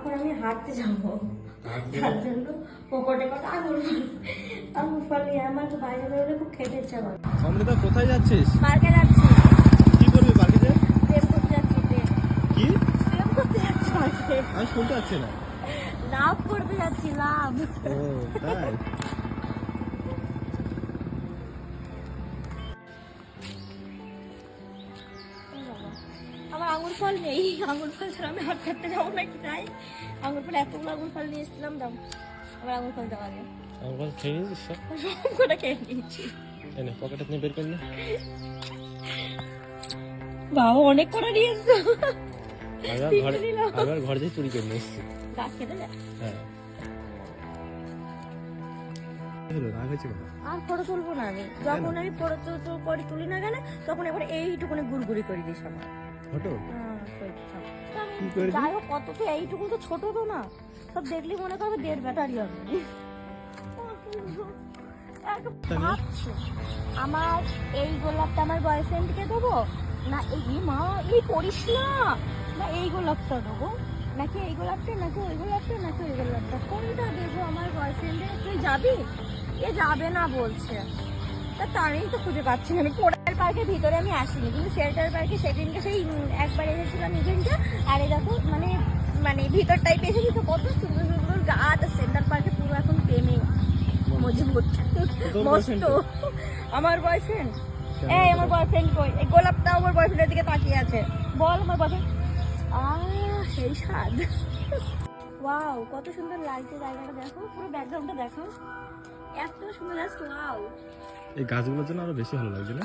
এখন আমি হাঁটতে যাব। তার জন্য পকেটে কত আঙুর ফল। আঙুর ফল নিয়ে আমার তো বাইরে বেরোলে খুব খেতে ইচ্ছা করে। অমৃতা কোথায় যাচ্ছিস? পার্কে যাচ্ছি। কি করবি বাড়িতে প্রেম করতে যাচ্ছি প্রেম কি? প্রেম করতে যাচ্ছি পার্কে আমি শুনতে পাচ্ছি না। লাভ করতে যাচ্ছি লাভ। ও তাই? ফল নেই। আঙুর ফল ছাড়া আমি হাট কাটতে যাব নাকি তাই আঙুর ফল এতগুলো আঙুর ফল নিয়ে এসেছিলাম দাম আমার আঙুর ফল দেওয়া আমার কথা খেয়ে নিয়েছিস সব? কটা খেয়ে নিয়েছি। এনে পকেটে নিয়ে বের করলি বাবা অনেক করে নিয়ে এসছো। আবার ঘরে আবার ঘরে যেয়ে চুরি করে নিয়ে এসছি। গাছ খেতে হ্যাঁ। কেন আর ফটো তুলবো না আমি। যখন আমি ফটো তুলি না গেলে তখন এবার এইটুকুনি গুড়গুড়ি করে দিস আমার ফটো? কই থাক। তা আমি- কি করে দিস? যাই হোক কত তো এইটুকু তো ছোট তো না। সব দেখলি মনে করবে দেড় ব্যাটারি হবে। আমার এই গোলাপটা আমার বয়ফ্রেন্ডকে দেবো? না এই মা এই করিস না। না এই গোলাপটা দেবো। নাকি এই গোলাপটা নাকি ওই গোলাপটা নাকি ওই গোলাপটা? কোনটা দেবো আমার বয়ফ্রেন্ডে তুই যাবি? এ যাবে না বলছে। তা তারই তো খুঁজে পাচ্ছি আমি পার্কের ভিতরে আমি আসিনি কিন্তু শেল্টার পার্কে সেদিনকে সেই একবার এসেছিলাম ইভেন্টটা আর এই দেখো মানে মানে ভিতর টাইপে এসেছি তো কত সুন্দর সুন্দর গাছ আর সেন্টার পার্কে পুরো এখন প্রেমে মজবুত মস্ত। আমার বয়ফ্রেন্ড এই আমার বয়ফ্রেন্ড কই? এই গোলাপটা আমার বয়ফ্রেন্ডের দিকে তাকিয়ে আছে। বল আমার বয়ফ্রেন্ড আহ সেই স্বাদ। ওয়াও কত সুন্দর লাগছে জায়গাটা দেখো পুরো ব্যাকগ্রাউন্ডটা দেখো। এত সুন্দর লাগছে ওয়াও এই গাছগুলোর জন্য আরও বেশি ভালো লাগছে না?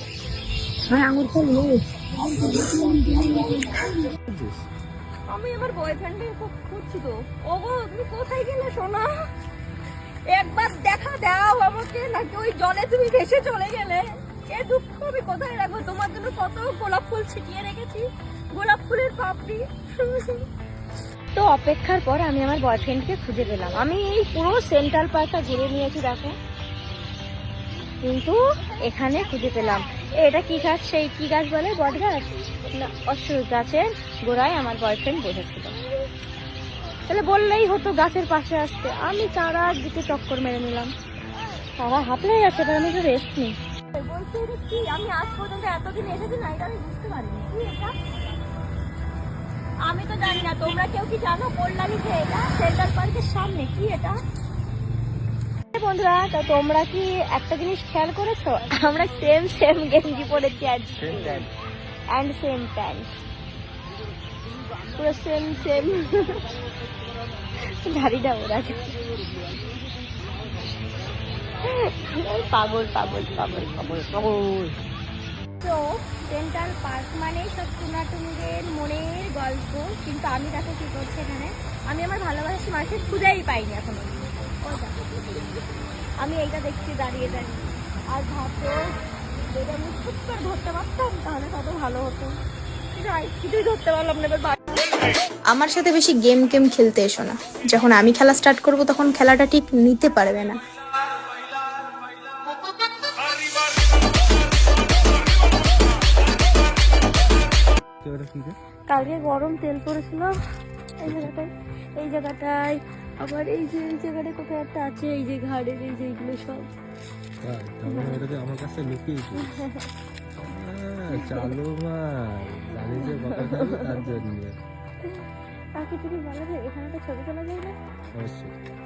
আমি আমার বয়ফ্রেন্ডের খুব খুঁজছি তো। গো তুমি কোথায় গেলে, সোনা? একবার দেখা দাও আমাকে, নাকি ওই জলে তুমি ভেসে চলে গেলে। এ দুঃখ, আমি কোথায় রাখব? তোমার জন্য কত গোলাপ ফুল ছিটিয়ে রেখেছি। গোলাপ ফুলের পাপড়ি। তো অপেক্ষার পর আমি আমার বয়ফ্রেন্ডকে খুঁজে পেলাম। আমি এই পুরো সেন্ট্রাল পার্কটা ঘিরে নিয়েছি, দেখো। কিন্তু এখানে খুঁজে পেলাম। এটা কি গাছ? সেই কি গাছ বলে? বট গাছ? না অশ্বর গাছের গোড়ায় আমার বয়ফ্রেন্ড বসেছিল। তাহলে বললেই হতো গাছের পাশে আসতে। আমি চারা দিকে চক্কর মেরে নিলাম। চারা হাতলে গেছে এবার আমি একটু রেস্ট নিই। বলছি কি? আমি এতদিন না, এটা আমি বুঝতে পারিনি। আমি তো জানি না, তোমরা কেউ কি জানো? কল্যাণী যে এটা পার্কের সামনে। কি এটা? বন্ধুরা তা তোমরা কি একটা জিনিস খেয়াল করেছ? আমরা সেম সেম গেঞ্জি পরেছি আজকে অ্যান্ড সেম প্যান্ট পুরো সেম সেম দাড়িটা ওরা পাগল পাগল পাগল পাগল পাগল। তো সেন্ট্রাল পার্ক মানে সব টুনাটুনিদের মনের গল্প। কিন্তু আমি দেখো কি করছি এখানে? আমি আমার ভালোবাসা মানুষের খুঁজেই পাইনি এখনও। আমি এইটা দেখছি দাঁড়িয়ে দাঁড়িয়ে। আর ভাবো যদি আমি খুব করে ধরতে পারতাম তাহলে কত ভালো হতো। কিছুই ধরতে পারলাম না এবার আমার সাথে বেশি গেম গেম খেলতে এসো না। যখন আমি খেলা স্টার্ট করব তখন খেলাটা ঠিক নিতে পারবে না। কালকে গরম তেল পড়েছিল। এই জায়গাটায় এই জায়গাটায়। আবার এই যে এই জায়গাটা কোথায় একটা আছে এই যে ঘাড়ের এই যে এইগুলো সব। ওটাতে আমার কাছে লুকিয়েছিস আহ, চালু ভাই জানি যে তার জন্য তাকে তুমি বলো এখানে তো ছবি তোলা যায় না? অবশ্যই।